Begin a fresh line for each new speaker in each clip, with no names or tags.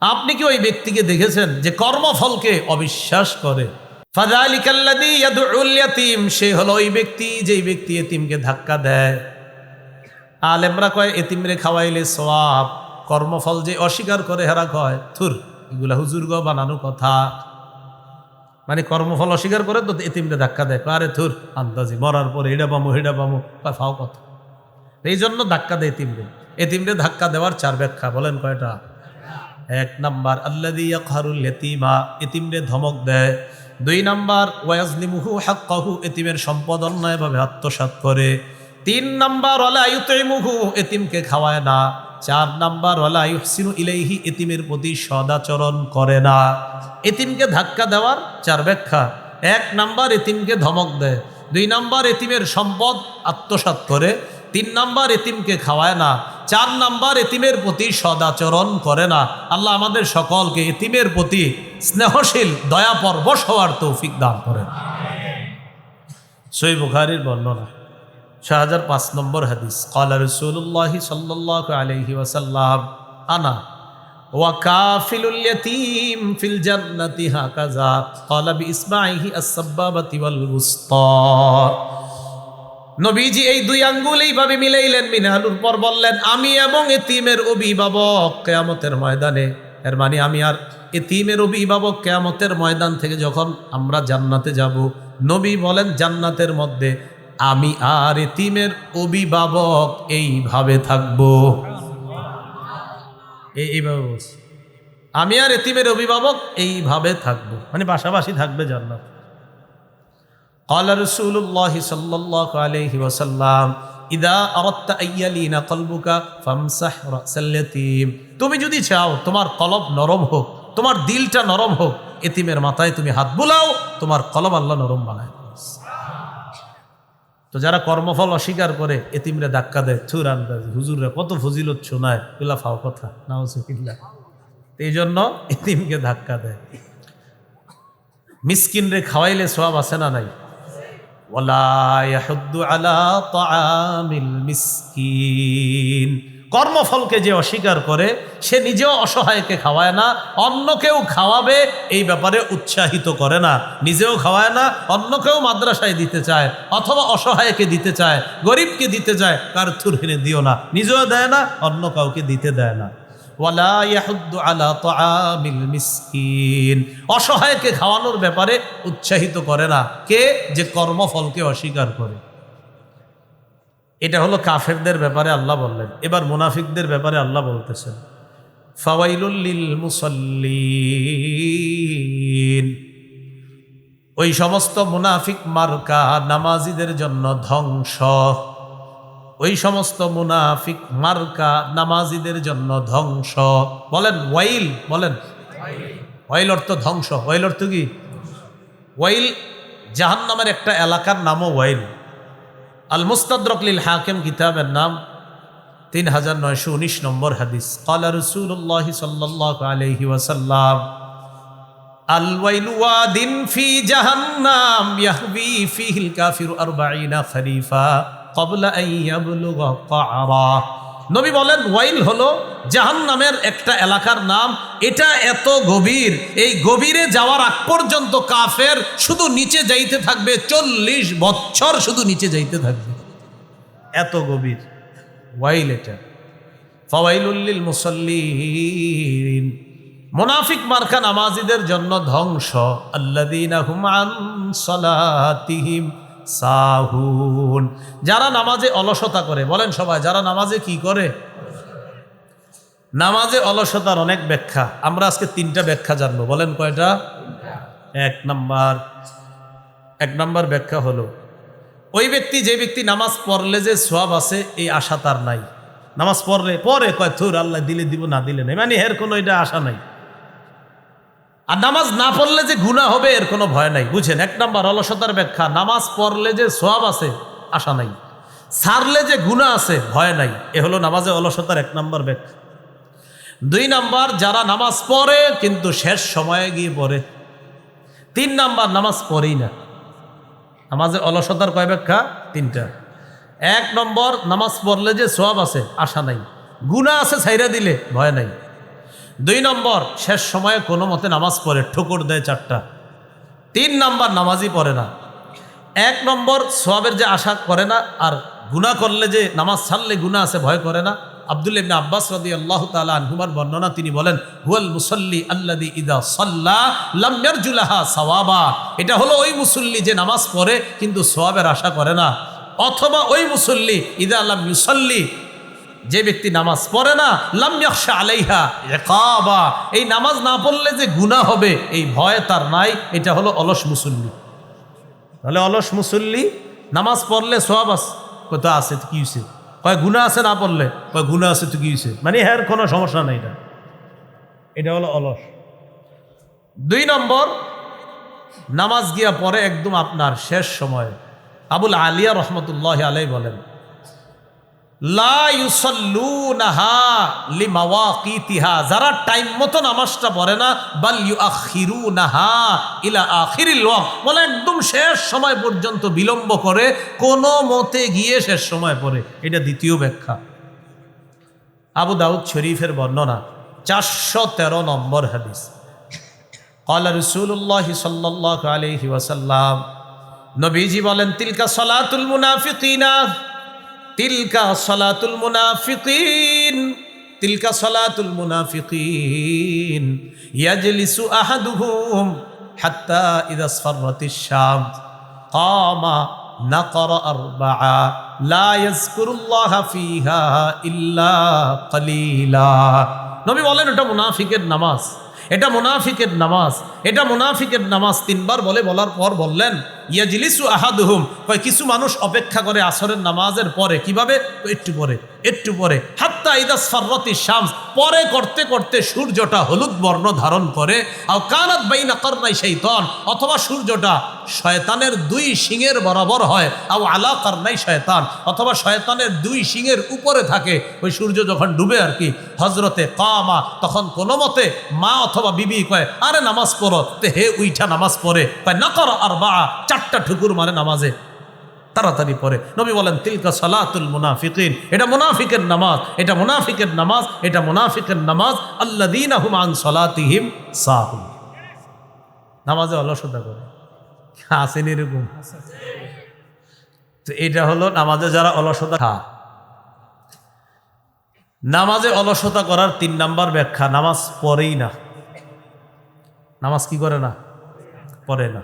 আপনি কি ওই ব্যক্তিকে দেখেছেন যে কর্মফলকে অবিশ্বাস করে? ইয়াতীম, সে হলো ওই ব্যক্তি যেই ব্যক্তি এতিমকে ধাক্কা দেয়। আলেমরা কয়, এতিমরে খাওয়াইলে সওয়াব, কর্মফল যে অস্বীকার করে হেরা কয়, থুর, এগুলা হুজুর্গ বানানো কথা। মানে কর্মফল অস্বীকার করে তো এতিমরে ধাক্কা দেয়। আরে থুর, আন্দাজি মরার পরে হেডা পামো হেডা পামো। ফাও কথা। এই জন্য ধাক্কা দেয় এতিমরে। এতিমরে ধাক্কা দেওয়ার চার ব্যাখ্যা বলেন কয়টা? এক নাম্বার আল্লাদি ইয়াকহারুল ইতিমা এতিমরে ধমক দেয়। দুই নাম্বার ওয়াজলিমুহু হাক্কাহু, এতিমের সম্পদ অন্যায়ভাবে আত্মসাৎ করে। তিন নাম্বার, ওয়ালা ইউতিমুহু, এতিমকে খাওয়ায় না। চার নাম্বার, ওয়ালা ইউহসিনু ইলাইহি, এতিমের প্রতি সদাচরণ করে না। এতিমকে ধাক্কা দেওয়ার চার ব্যাখ্যা। এক নাম্বার, এতিমকে ধমক দেয়। দুই নাম্বার এতিমের সম্পদ আত্মসাৎ করে, তিন নাম্বার এতিমকে খাওয়ায় না, চার নাম্বার এতিমের প্রতি সদাচরণ করে না। আল্লাহ আমাদের সকলকে এতিমের প্রতি স্নেহশীল দয়া পরবশ হওয়ার তৌফিক দান করেন। সই বুখারির বর্ণনা ছয় হাজার পাঁচ নম্বর হাদিস কালা রসুল্লাহ সাল্লাহ আলহি ওয়াসাল্লাম, আনা হাকাযা, ক্বালা বিইসমাইহি আস-সাব্বাবাতি নবীজি এই দুই আঙ্গুল এইভাবে মিলাইলেন মিনালুর পর বললেন, আমি এবং এতিমের অভিভাবক কেয়ামতের ময়দানে। এর মানে আমি আর এতিমের অভিভাবক কেয়ামতের ময়দান থেকে যখন আমরা জান্নাতে যাব, নবী বলেন, জান্নাতের মধ্যে আমি আর এতিমের অভিভাবক এইভাবে থাকব। এইভাবে বলছি আমি আর এতিমের অভিভাবক এইভাবে থাকবো মানে পাশাপাশি থাকবে জান্নাত قال رسول الله صلى الله عليه وسلم ইদা আরাদতা আইয়ালিনা কলবুকা ফামসাহ রাসাল ইয়াতীম তুমি যদি চাও তোমার কলব নরম হোক তোমার দিলটা নরম হোক এতিমের মাথায় তুমি হাত বুলাও তোমার কলব আল্লাহ নরম বানায় দেবে। তো যারা কর্মফল অস্বীকার করে, এতিমরা ধাক্কা দেয় থুর আন্দাজ হুজুররা কত ফজিলত শোনায় এগুলা ফাও কথা, নাউজুবিল্লাহ। এই জন্য এতিমকে ধাক্কা দেয়। মিসকিনরে খাওয়াইলে সব আছে না নাই? ওলা আলা তাআমিল মিসকিন। কর্মফলকে যে অস্বীকার করে, সে নিজেও অসহায়কে খাওয়ায় না, অন্যকেও খাওয়াবে, এই ব্যাপারে উৎসাহিত করে না। নিজেও খাওয়ায় না, অন্যকেও মাদ্রাসায় দিতে চায়, অথবা অসহায়কে দিতে চায়, গরিবকে দিতে চায়, কার থুর হেনে দিও না। নিজেও দেয় না, অন্য কাউকে দিতে দেয় না। অসহায়কে খাওয়ানোর ব্যাপারে উৎসাহিত করে না। কে? যে কর্মফলকে অস্বীকার করে। এটা হলো কাফেরদের ব্যাপারে আল্লাহ বললেন। এবার মুনাফিকদের ব্যাপারে আল্লাহ বলতেছেন ফাওয়াইলুল্লিল মুসল্লিন। ওই সমস্ত মুনাফিক মার্কা নামাজিদের জন্য ধ্বংস। ওই সমস্ত মুনাফিক মার্কা নামাজিদের জন্য ধ্বংস। বলেন, ওয়াইল বলেন। ওয়াইল অর্থ ধ্বংস। ওয়াইল অর্থ কি? ওয়াইল জাহান নামের একটা এলাকার নামও ওয়াইল। আল মুস্তাদরকলিল হাকিম কিতাবের নাম তিন হাজার নয়শো উনিশ নম্বর হাদিস। কলা রসুল্লাহ সাল্লাহ আলহি ওয়াসাল্লাম আল ওয়াইলু ওয়াদিন ফি জাহান্নাম ইয়াহবি ফিহিল কাফিরু আরবাইনা খরিফা কবলা আন ইয়াবলুগা নবী বলেন ওয়াইল হলো জাহান্নামের একটা এলাকার নাম। এটা এত গভীর। এই গভীরে যাওয়ার আগ পর্যন্ত কাফের শুধু নিচে যাইতে থাকবে চল্লিশ বছর শুধু নিচে যাইতে থাকবে। এত গভীর। ওয়াইল এটা। ফওয়াইলুল্লিল মুসল্লিন। মুনাফিক মার্কা নামাজিদের জন্য ধ্বংস। আল্লাদিনা হুম আন সলাতিহিম। সাহুন। যারা নামাজে অলসতা করে, বলেন সবাই, যারা নামাজে কি করে? নামাজে অলসতার অনেক ব্যাখ্যা। আমরা আজকে তিনটা ব্যাখ্যা জানব। বলেন কয়টা? এক নাম্বার। এক নাম্বার ব্যাখ্যা হলো, ওই ব্যক্তি যে ব্যক্তি নামাজ পড়লে যে সোয়াব আছে, এই আশা তার নাই। নামাজ পড়লে, পরে কয় থুর আল্লাহ দিলে দিব, না দিলে নাই। মানে এর কোনো এটা আশা নাই। আর নামাজ না পড়লে যে গুণা হবে, এর কোনো ভয় নাই। বুঝেন, এক নাম্বার অলসতার ব্যাখ্যা নামাজ পড়লে যে সব আছে, আশা নাই। সারলে যে গুণা আছে, ভয় নাই। এ হলো নামাজে অলসতার এক নাম্বার ব্যাখ্যা। দুই নাম্বার, যারা নামাজ পড়ে, কিন্তু শেষ সময়ে গিয়ে পড়ে। তিন নাম্বার, নামাজ পড়েই না। নামাজে অলসতার কয় ব্যাখ্যা? তিনটা। এক নম্বর, নামাজ পড়লে যে সব আছে, আশা নাই। গুণা আছে, ছাইরা দিলে ভয় নাই। দুই নম্বর, শেষ সময়ে কোনো মতে নামাজ পড়ে, ঠোকর দেয় চারটা। তিন নম্বর, নামাজই পড়ে না। এক নম্বর, সোয়াবের যে আশা করে না, আর গুনাহ করলে যে নামাজ ছাড়লে গুনাহ আছে, ভয় করে না। আব্দুল ইবনে আব্বাস রাদি আল্লাহ তালা আনহুমার বর্ণনা, তিনি বলেন, হুয়াল মুসল্লি আল্লাদি ইদা সল্লা লাম ইয়ারজুলাহা সাওয়াবা। এটা হলো ওই মুসল্লি যে নামাজ পড়ে, কিন্তু সোয়াবের আশা করে না। অথবা ওই মুসল্লি, ইদা আল্লাহ মুসল্লি যে ব্যক্তি নামাজ পড়ে না, লাম ইয়াখশা আলাইহা ইকাবা। এই নামাজ না পড়লে যে গুনাহ হবে, এই ভয় তার নাই, এটা হলো অলস মুসল্লি। তাহলে অলস মুসল্লি নামাজ পড়লে সব আছে কোথা আছে, তো কি হয়েছে কয় গুণা আছে না পড়লে, কয় গুণা আছে, তো কি হয়েছে মানে হ্যার কোনো সমস্যা নেই এটা। এটা হলো অলস। দুই নম্বর, নামাজ গিয়া পরে একদম আপনার শেষ সময়। আবুল আলিয়া রহমতুল্লাহ আলাই বলেন যারা টাইম মতো নামাজটা পড়ে না ইলা বলে একদম শেষ সময় পর্যন্ত বিলম্ব করে, কোনো মতে গিয়ে শেষ সময় পড়ে। এটা দ্বিতীয় ব্যাখ্যা। আবু দাউদ শরীফের বর্ণনা, চারশো তেরো নম্বর হাদিস। কলা রসুল্লাহ সাল্লাহ আলহি ওয়াসাল্লাম, নবীজি বলেন, তিলকা সলাতুল মুনাফিকিনা। তিলকা সলাতুল মুনাফিকিন তিলকা সলাতুল মুনাফিকিন ইয়াজলিসু আহাদুহুম হাত্তা ইদা আসফাররাতিশ শামস قام نقر أربعة لا يذكر الله فيها إلا قليلا নবী বলেন এটা মুনাফিকের নামাজ এটা মুনাফিকের নামাজ, এটা মুনাফিকের নামাজ তিনবার বলে, বলার পর বললেন, ইয়াজলিসু আহাদুহুম। কয়, কিছু মানুষ অপেক্ষা করে আসরের নামাজের পরে, কীভাবে? একটু পরে একটু পরে। হাত্তা ইদাস ফাররতি শামস, পরে করতে করতে সূর্যটা হলুদ বর্ণ ধারণ করে আর কানাত বাইনা করনাই শৈতান অথবা সূর্যটা শয়তানের দুই শিঙের বরাবর হয়, আও আলা করনাই শয়তান অথবা শয়তানের দুই শিঙের উপরে থাকে, ওই সূর্য যখন ডুবে আর কি হজরতে কামা, তখন কোনো মতে মা অথবা বিবি কয়, আরে নামাজ পড়ো। তে হে উইঠা নামাজ পড়ে। কয় না কর আর বা চারটা ঠুকুর মারে নামাজে। তাড়াতাড়ি পড়ে। নবী বলেন, তিলকা সালাতুল মুনাফিকিন। এটা মুনাফিকের নামাজ, এটা মুনাফিকের নামাজ, এটা মুনাফিকের নামাজ। আল্লাদিন আহমান সলাতিহিম সাহুম নামাজে অলসতা করে। আসেন এরকম। তো এটা হলো নামাজে যারা অলসতা খা। নামাজে অলসতা করার তিন নাম্বার ব্যাখ্যা, নামাজ পড়েই না। নামাজ কি করে না? পড়ে না।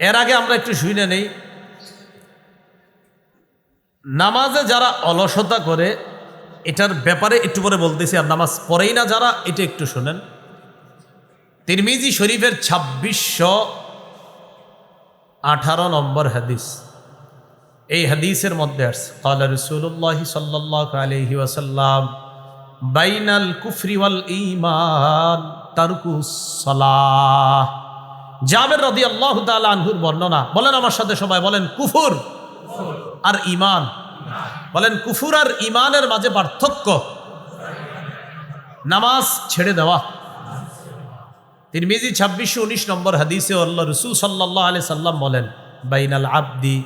এর আগে আমরা একটু শুনে নেই, নামাজে যারা অলসতা করে, এটার ব্যাপারে একটু পরে বলতেছি, আর নামাজ পড়েই না যারা, এটা একটু শোনেন। তিরমিজি শরীফের ছাব্বিশশো আঠারো নম্বর হাদিস। এই হাদিসের মধ্যে আসছে কালা রসুল্লাহ সাল্লাহ আলহি ওয়াসাল্লাম, বাইনাল কুফরি ওয়াল ইমান তারকুসলাহ জাবের রদি আল্লাহ আনহুর বর্ণনা। বলেন আমার সাথে সবাই, বলেন কুফুর আর ইমান বলেন কুফুর আর ইমানের মাঝে পার্থক্য। নামাজ ছেড়ে দেওয়া। তিরমিজি ছাব্বিশশো উনিশ নম্বর হাদিসে আল্লাহ রসুল সাল্লাহ আলি সাল্লাম বলেন, বাইনাল আব্দি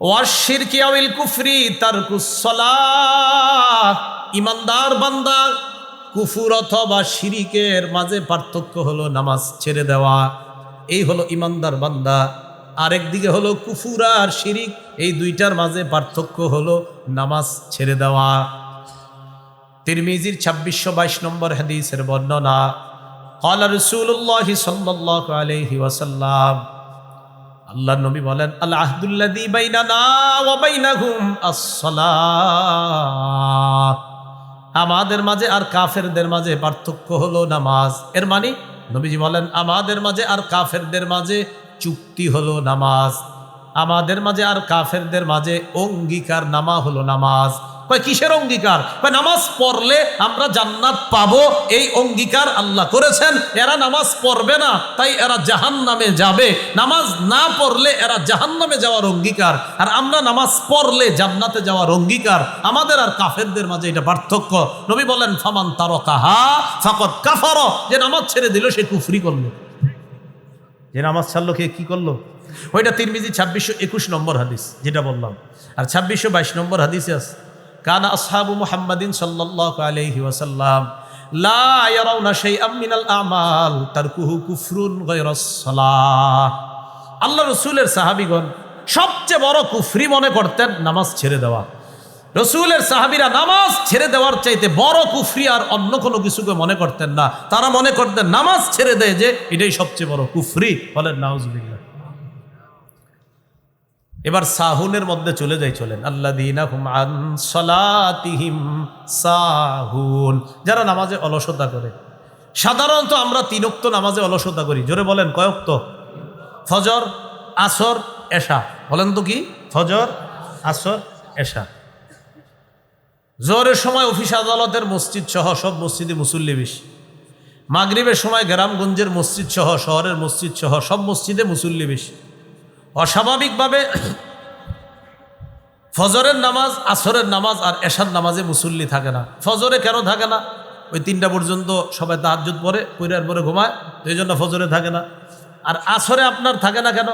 ওয়াশির কিয়াউল কুফরি তারকুসলাহ ইমানদার বান্দা কুফুর অথবা শিরিকের মাঝে পার্থক্য হলো নামাজ ছেড়ে দেওয়া এই হলো ইমানদার বান্দা আরেকদিকে হলো কুফুর আর শিরিক এই দুইটার মাঝে পার্থক্য হলো নামাজ ছেড়ে দেওয়া তিরমিজির ছাব্বিশশো বাইশ নম্বর হাদিসের বর্ণনা قال رسول الله صلى الله عليه وسلم আল্লাহ নবী বলেন আল আহদুল্লাদি বাইনানা ওয়া বাইনাহুম আস-সালাহ আমাদের মাঝে আর কাফেরদের মাঝে পার্থক্য হলো নামাজ। এর মানে নবীজি বলেন, আমাদের মাঝে আর কাফেরদের মাঝে চুক্তি হলো নামাজ। আমাদের মাঝে আর কাফেরদের মাঝে অঙ্গীকার নামা হলো নামাজ। কয় কিসের অঙ্গীকার? কয় নামাজ পড়লে আমরা জান্নাত পাবো এই অঙ্গীকার আল্লাহ করেছেন। এরা নামাজ পড়বে না তাই এরা জাহান নামে যাবে। নামাজ না পড়লে এরা জাহান নামে যাওয়ার অঙ্গীকার। আর আমরা নামাজ পড়লে জান্নাতে যাওয়ার অঙ্গীকার। আমাদের আর কাফেরদের মাঝে এটা পার্থক্য। নবী বলেন ফামান তার কাহা ফাকত কাফার। যে নামাজ ছেড়ে দিল সে কুফরি করল। যে নামাজ ছাড়লো কে কি করল? ওইটা তিরমিজি ছাব্বিশশো একুশ নম্বর হাদিস যেটা বললাম। আর ছাব্বিশশো বাইশ নম্বর হাদিসে আছে কানা আসহাবু মুহাম্মাদিন সাল্লাল্লাহু আলাইহি ওয়াসাল্লাম আল্লাহ রসুলের সাহাবীগণ সবচেয়ে বড় কুফরি মনে করতেন নামাজ ছেড়ে দেওয়া। রসুলের সাহাবিরা নামাজ ছেড়ে দেওয়ার চাইতে বড় কুফরি আর অন্য কোনো কিছুকে মনে করতেন না। তারা মনে করতেন নামাজ ছেড়ে দেয় যে এটাই সবচেয়ে বড় কুফরি। বলেন, নাউজুবিল্লাহ। এবার সাহুনের মধ্যে চলে যাই, চলেন। আল্লাহ সাহুন। যারা নামাজে অলসতা করে। সাধারণত আমরা তিনক্ত নামাজে অলসতা করি। জোরে বলেন কয়ক্ত ফজর, আসর, এশা। বলেন তো কি? ফজর, আসর, এশা। জোরের সময় অফিস আদালতের মসজিদ সহ সব মসজিদে মুসল্লি বেশি। মাগরিবের সময় গ্রামগঞ্জের মসজিদ সহ, শহরের মসজিদ সহ সব মসজিদে মুসল্লি বেশি। অস্বাভাবিকভাবে ফজরের নামাজ, আসরের নামাজ আর এশার নামাজে মুসল্লি থাকে না। ফজরে কেন থাকে না? ওই তিনটা পর্যন্ত সবাই তাহাজুদ পরে পরিবার পরে ঘুমায়, তো এই জন্য ফজরে থাকে না। আর আসরে আপনার থাকে না কেন?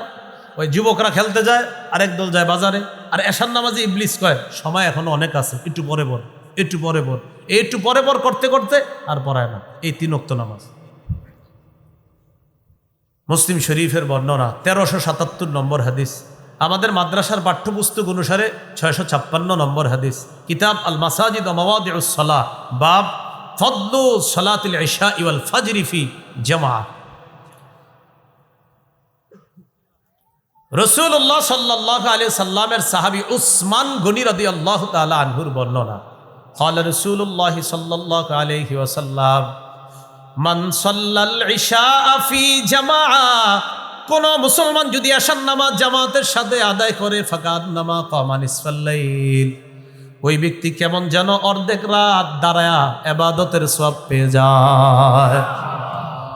ওই যুবকরা খেলতে যায়, আরেক দল যায় বাজারে। আর এশার নামাজে ইবলিস কয়, সময় এখনও অনেক আছে, একটু পরে পর একটু পরে পর একটু পরে পর করতে করতে আর পড়ায় না। এই তিনোক্ত নামাজ। মুসলিম শরীফের বর্ণনা তেরোশো সাতাত্তর নম্বর হাদিস আমাদের মাদ্রাসার পাঠ্যপুস্তক অনুসারে ছয়শো ছাপ্পান্ন নম্বর হাদিস কিতাব আল মাসাজিদ মাওয়াদিউসলা বাব ফদ্লু সলাতিল ইশা ইওয়াল ফাজরিফি জামা রসুল্লাহ সাল্লাহ আলী সাল্লামের সাহাবি উসমান গনি রদি আল্লাহ তালা আনহুর বর্ণনা قال رسول الله صلى الله عليه وسلم কোন মুসলমান যদি আসার নামাজ জামাতের সাথে আদায় করে ফাকাদ নামা কমান ওই ব্যক্তি কেমন যেন অর্ধেক রাত দাঁড়ায়া এবাদতের সব পেয়ে যায়।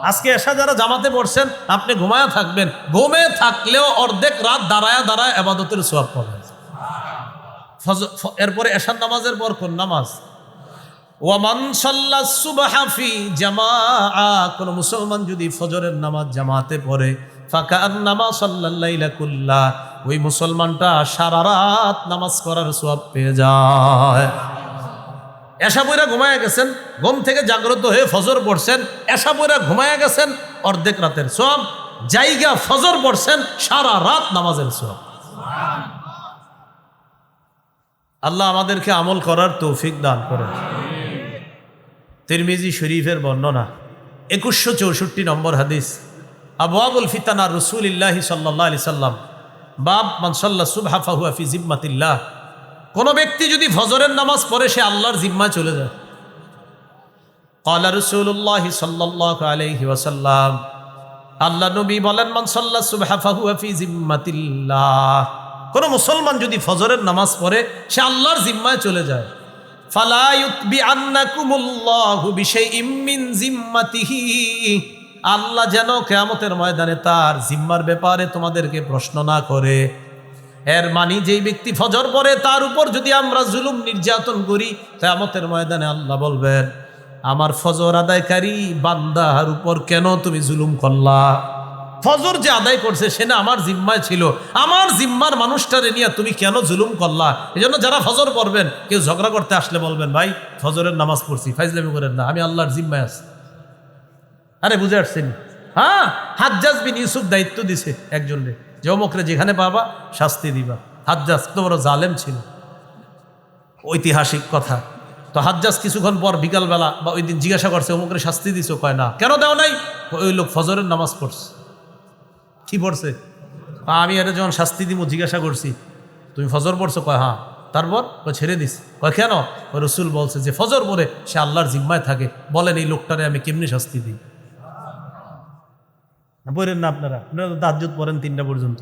আজকে এসা যারা জামাতে পড়ছেন, আপনি ঘুমায়া থাকবেন। ঘুমে থাকলেও অর্ধেক রাত দাঁড়ায়া দাঁড়ায় এবাদতের সব পাবেন। এরপরে এশার নামাজের পর কোন নামাজ? ওয়ামান সাল্লা সুবাহাফি জামা কোন মুসলমান যদি ফজরের নামাজ জামাতে পড়ে ফাঁকা নামাজ সাল্লাল্লাইলা ওই মুসলমানটা সারা রাত নামাজ করার সব পেয়ে যায়। এসা বইরা ঘুমায়া গেছেন, ঘুম থেকে জাগ্রত হয়ে ফজর পড়ছেন এসা বইরা ঘুমায়া গেছেন, অর্ধেক রাতের সব জায়গা ফজর পড়ছেন, সারা রাত নামাজের সব আল্লাহ আমাদেরকে আমল করার তৌফিক দান করেন। তিরমিজি শরীফের বর্ণনা একুশশো চৌষট্টি নম্বর হাদিস। আবু আবুল ফিতানা রসুল ইল্লাহি সাল্লাহ আলি সাল্লাম, বাব মানসাল্লা সুবহাফাহু আফি জিম্মাতিল্লাহ। কোনো ব্যক্তি যদি ফজরের নামাজ পড়ে, সে আল্লাহর জিম্মায় চলে যায়। কলা রসুল্লাহ সাল্লাহ আলহি ওয়াসাল্লাম, আল্লাহ নবী বলেন মানসাল্লা আফি জিম্মাতিল্লাহ। কোনো মুসলমান যদি ফজরের নামাজ পড়ে, সে আল্লাহর জিম্মায় চলে যায়। আল্লাহ যেন কেয়ামতের ময়দানে তার জিম্মার ব্যাপারে তোমাদেরকে প্রশ্ন না করে। এর মানি যেই ব্যক্তি ফজর পরে তার উপর যদি আমরা জুলুম নির্যাতন করি, কেয়ামতের ময়দানে আল্লাহ বলবেন, আমার ফজর আদায়কারী বান্দার উপর কেন তুমি জুলুম করলা? ফজর যে আদায় করছে, সে না আমার জিম্মায় ছিল। আমার জিম্মার মানুষটারে নিয়ে তুমি কেন জুলুম করলা? এই জন্য যারা ফজর পড়বেন কেউ ঝগড়া করতে আসলে বলবেন, ভাই, ফজরের নামাজ পড়ছি, ফাইজলামি করেন না, আমি আল্লাহর জিম্মায় আছি। আরে, বুঝে আসছেন? হ্যাঁ হাজ্জাজ বিন ইউসুফ দায়িত্ব দিছে একজনরে, যে অমুকরে যেখানে পাবা, শাস্তি দিবা। হাজ্জাজ তো বড় জালেম ছিল। ঐতিহাসিক কথা। তো হাজ্জাজ কিছুক্ষণ পর বিকালবেলা বা ওই দিন জিজ্ঞাসা করছে অমুকরে শাস্তি দিছো? কয়, না। কেন দেও নাই? ওই লোক ফজরের নামাজ পড়ছে। কি পড়ছে? আমি এটা যখন শাস্তি দিব জিজ্ঞাসা করছি, তুমি ফজর পড়ছো? কয় হ্যাঁ। তারপর ও ছেড়ে দিস। কয়, কেন? কয়, রসুল বলছে যে, ফজর পরে সে আল্লাহর জিম্মায় থাকে। বলেন এই লোকটারে আমি কেমনি শাস্তি দিই? পড়েন না আপনারা। আপনারা তো তাজ্জুদ পড়েন তিনটা পর্যন্ত।